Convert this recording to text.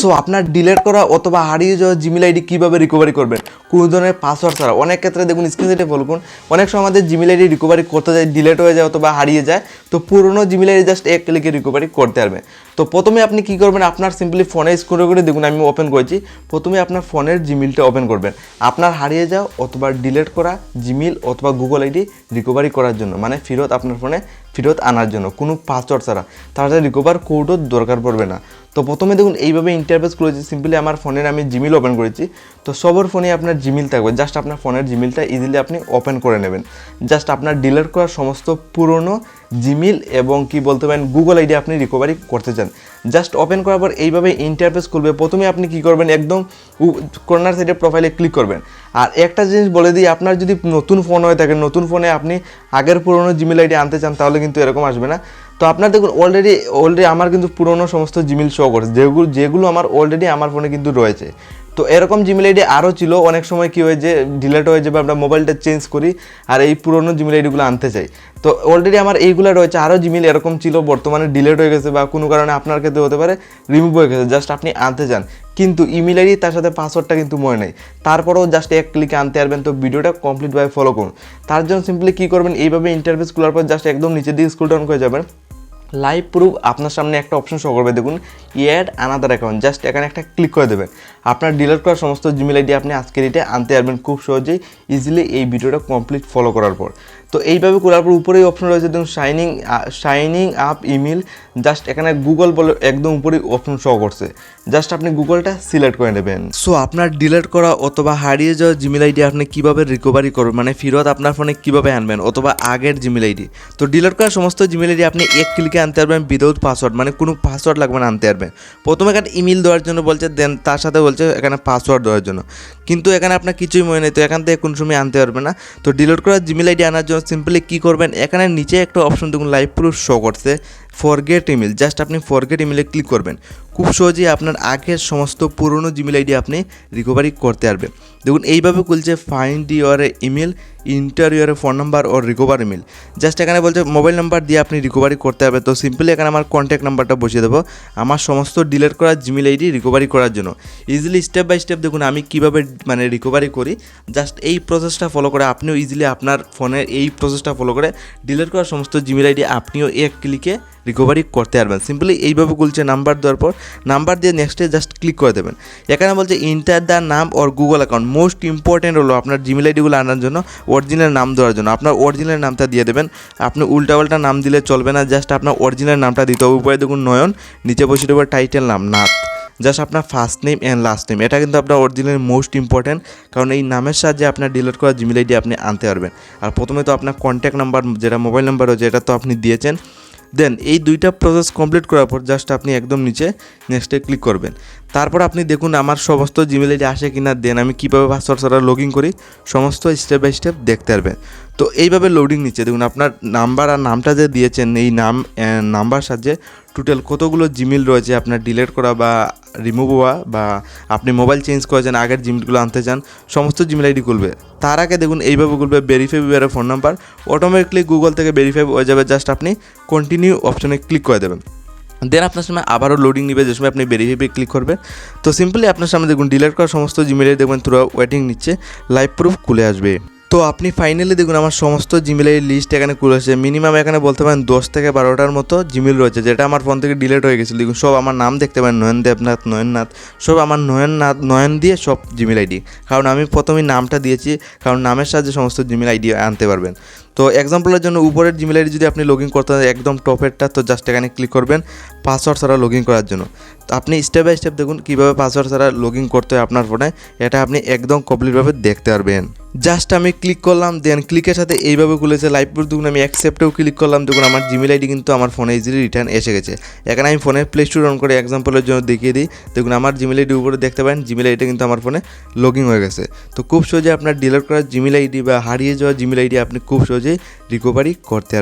So আপনার delete করা অথবা হারিয়ে যাওয়া জিমেল আইডি কীভাবে রিকভারি করবেন? কোনো ধরনের পাসওয়ার্ড ছাড়া। অনেক ক্ষেত্রে দেখুন স্ক্রিন সেটে বলুন অনেক সময় আমাদের জিমেল আইডি রিকভারি করতে যায় ডিলেট হয়ে যায় অথবা হারিয়ে যায়। তো পুরনো জিমেল আইডি জাস্ট এক ক্লিকে রিকভারি করতে পারবেন। তো প্রথমে আপনি কী করবেন? আপনার সিম্পলি ফোনে স্ক্রোল করে দেখুন, আমি ওপেন করেছি। প্রথমে আপনার ফোনের জিমেলটা ওপেন করবেন। আপনার হারিয়ে যাওয়া অথবা ডিলেট করা জিমেল অথবা গুগল আইডি রিকভারি করার জন্য। মানে ফেরত আপনার ফোনে ফেরত আনার জন্য, কোনো পাসওয়ার্ড ছাড়া। তাড়াতাড়ি রিকোভার কোডও দরকার পড়বে না। তো প্রথমে দেখুন, এইভাবে ইন্টারফেস করেছি সিম্পলি আমার ফোনের আমি জিমেল ওপেন করেছি। তো সবার ফোনে আপনার জিমেল থাকবে। জাস্ট আপনার ফোনের জিমেলটা ইজিলি আপনি ওপেন করে নেবেন। জাস্ট আপনার ডিলার করা সমস্ত পুরনো জিমেল এবং কি বলতে পারেন গুগল আইডি আপনি রিকভারি করতে চান। জাস্ট ওপেন করার পর এইভাবে ইন্টারফেস খুলবে। প্রথমে আপনি কি করবেন? একদম কর্নার সাইডে প্রোফাইলে ক্লিক করবেন। আর একটা জিনিস বলে দিই, আপনার যদি নতুন ফোন হয়ে থাকে নতুন ফোনে আপনি আগের পুরনো জিমেল আইডি আনতে চান, তাহলে কিন্তু এরকম আসবে না। তো আপনার দেখুন অলরেডি অলরেডি আমার কিন্তু পুরনো সমস্ত জিমেল শো করছে। যেগুলো যেগুলো আমার অলরেডি আমার ফোনে কিন্তু রয়েছে। তো এরকম জিমেল আইডি আরও ছিল। অনেক সময় কী হয় যে ডিলেট হয়ে যাবে, আমরা মোবাইলটা চেঞ্জ করি আর এই পুরনো জিমেল আইডিগুলো আনতে চাই। তো অলরেডি আমার এইগুলো রয়েছে, আরও জিমেল এরকম ছিল, বর্তমানে ডিলেট হয়ে গেছে বা কোনো কারণে আপনার ক্ষেত্রে হতে পারে রিমুভ হয়ে গেছে জাস্ট আপনি আনতে চান। কিন্তু ইমেল আইডি তার সাথে পাসওয়ার্ডটা কিন্তু মনে নেই। তারপরেও জাস্ট এক ক্লিকে আনতে পারবেন, তো ভিডিওটা কমপ্লিটভাবে ফলো করুন। তার জন্য সিম্পলি কী করবেন, এইভাবে ইন্টারভিউ খোলার পর জাস্ট একদম নিচের দিকে স্কুল ডাউন করে যাবেন। লাইভ প্রুফ আপনার সামনে একটা অপশন শো করবে, দেখুন ইয়াড আনাদার অ্যাকাউন্ট জাস্ট এখানে একটা ক্লিক করে দেবেন। আপনার ডিলিট করা সমস্ত জিমেল আইডি আপনি আজকের এটা আনতে পারবেন খুব সহজেই ইজিলি এই ভিডিওটা কমপ্লিট ফলো করার পর। তো এইভাবে করার পর উপরেই অপশন রয়েছে, দেখুন signing signing up email just এখানে গুগল বলে একদম উপরেই অপশন শো করছে। জাস্ট আপনি গুগলটা সিলেক্ট করে নেবেন। সো আপনার ডিলিট করা অথবা হারিয়ে যাওয়া জিমেল আইডি আপনি কীভাবে রিকভারি করবেন? মানে ফেরত আপনার ফোনে কীভাবে আনবেন? অথবা আগের জিমেল আইডি তো ডিলিট করা সমস্ত জিমেল আইডি আপনি এক ক্লিকে আনতে পারবেন উইদাউট পাসওয়ার্ড মানে কোনো পাসওয়ার্ড লাগবে না আনতে পারবেন। প্রথমে এখানে ইমেল দেওয়ার জন্য বলছে দেন তার সাথে বলছে এখানে পাসওয়ার্ড দেওয়ার জন্য। কিন্তু এখানে আপনার কিছুই মনে নেই, তো এখান থেকে কোনো সময় আনতে পারবে না। তো ডিলিট করার জিমেল আইডি আনার জন্য সিম্পলি কী করবেন, এখানে নিচে একটা অপশন দেখুন লাইভ প্রুফ শো করছে। ফরগেট ইমেল জাস্ট আপনি ফরগেট ইমেলে ক্লিক করবেন। খুব সহজেই আপনার আগের সমস্ত পুরনো জিমেল আইডি আপনি রিকভারি করতে পারবেন। দেখুন, এইভাবে খুলছে find your email enter your phone number O recover email just এখানে বলছে মোবাইল নাম্বার দিয়ে আপনি রিকভারি করতে হবে। তো সিম্পলি এখানে আমার কন্ট্যাক্ট নাম্বারটা বসিয়ে দেবো। আমার সমস্ত ডিলেট করা জিমেল আইডি রিকভারি করার জন্য। ইজিলি স্টেপ বাই স্টেপ দেখুন, আমি কীভাবে মানে রিকভারি করি। জাস্ট এই প্রসেসটা ফলো করে আপনিও ইজিলি আপনার ফোনের এই প্রসেসটা ফলো করে ডিলেট করা সমস্ত জিমেল আইডি আপনিও এক ক্লিকে রিকভারি করতে পারবেন। সিম্পলি এইভাবে খুলছে নাম্বার দেওয়ার পর নাম্বার দিয়ে নেক্সটে জাস্ট ক্লিক করে দেবেন। এখানে বলছে ইন্টার দ্য নাম or Google account most important হলো আপনার জিমেল আইডিগুলো আনার জন্য অরিজিনাল নাম দেওয়ার জন্য। আপনার অরিজিনাল নামটা দিয়ে দেবেন। আপনি উল্টাপাল্টা নাম দিলে চলবে না জাস্ট আপনার অরিজিনাল নামটা দিতে হবে। উপরে দেখুন নয়ন, নিচে বসে দেবো টাইটেল নাম, নাথ। জাস্ট আপনার first name and last name এটা কিন্তু আপনার অরিজিনাল মোস্ট ইম্পর্ট্যান্ট কারণ এই নামের সাহায্যে আপনার ডিলিট করা জিমেল আইডি আপনি আনতে পারবেন। আর প্রথমে তো আপনার কন্ট্যাক্ট নাম্বার যেটা মোবাইল নাম্বার যেটা তো আপনি দিয়েছেন। দেন এই দুইটা প্রসেস কমপ্লিট করার পর জাস্ট আপনি একদম নিচে নেক্সটে ক্লিক করবেন। তারপর আপনি দেখুন আমার সমস্ত জিমেল আইডি আসে কিনা দেন আমি কীভাবে পাসওয়ার্ড ছাড়া লগ ইন করি, সমস্ত স্টেপ বাই স্টেপ দেখতে পারবেন। তো এইভাবে লোডিং নিচ্ছে। দেখুন আপনার নাম্বার আর নামটা যে দিয়েছেন, এই নাম নাম্বার সাহায্যে টোটাল কতগুলো জিমেল রয়েছে আপনার ডিলিট করা বা রিমুভ হওয়া বা আপনি মোবাইল চেঞ্জ করেছেন আগের জিমেলগুলো আনতে চান, সমস্ত জিমেল আইডি খুলবে। তার আগে দেখুন এইভাবে খুলবে verify phone number automatically Google থেকে ভেরিফাই হয়ে যাবে। জাস্ট আপনি কন্টিনিউ অপশনে ক্লিক করে দেবেন। দেন আপনার সামনে আবারও লোডিং নিবে, যে সময় আপনি ভেরিফাই ক্লিক করবেন। তো সিম্পলি আপনার সামনে দেখুন ডিলেট করা সমস্ত জিমেলে দেখবেন থ্রু ওয়েটিং নিচ্ছে লাইভ প্রুফ খুলে আসবে। তো আপনি ফাইনালি দেখুন, আমার সমস্ত জিমেলের লিস্ট এখানে খুলেছে মিনিমাম এখানে বলতে পারেন দশ থেকে বারোটার মতো জিমেল রয়েছে, যেটা আমার ফোন থেকে ডিলেট হয়ে গেছিল দেখুন, সব আমার নাম দেখতে পারেন, নয়ন দেবনাথ নয়ননাথ সব আমার নয়ননাথ নয়ন দিয়ে সব জিমেল আইডি কারণ আমি প্রথমেই নামটা দিয়েছি, কারণ নামের সাহায্যে সমস্ত জিমেল আইডি আনতে পারবেন। তো এক্সাম্পলের জন্য উপরের জিমেল আইডি যদি আপনি লগ ইন করতে একদম টপেরটা তো জাস্ট এখানে ক্লিক করবেন পাসওয়ার্ড ছাড়া লগ ইন করার জন্য। আপনি স্টেপ বাই স্টেপ দেখুন কীভাবে পাসওয়ার্ড ছাড়া লগ ইন করতে হয় আপনার ফোনে এটা আপনি একদম কমপ্লিটভাবে দেখতে পারবেন। জাস্ট আমি ক্লিক করলাম দেন ক্লিকের সাথে এইভাবে খুলেছে লাইভ দেখুন, আমি অ্যাকসেপ্টেও ক্লিক করলাম, দেখুন আমার জিমেল আইডি কিন্তু আমার ফোনে ইজিলি রিটার্ন এসে গেছে। এখানে আমি ফোনে প্লে স্টোর অন করে এক্সাম্পলের জন্য দেখিয়ে দিই। দেখুন, আমার জিমেল আইডি উপরে দেখতে পারেন জিমেল আইডিটা কিন্তু আমার ফোনে লগিং হয়ে গেছে। তো খুব সহজে আপনার ডিলিট করা জিমেল আইডি বা হারিয়ে যাওয়া জিমেল আইডি আপনি খুব সহজেই রিকভারি করতে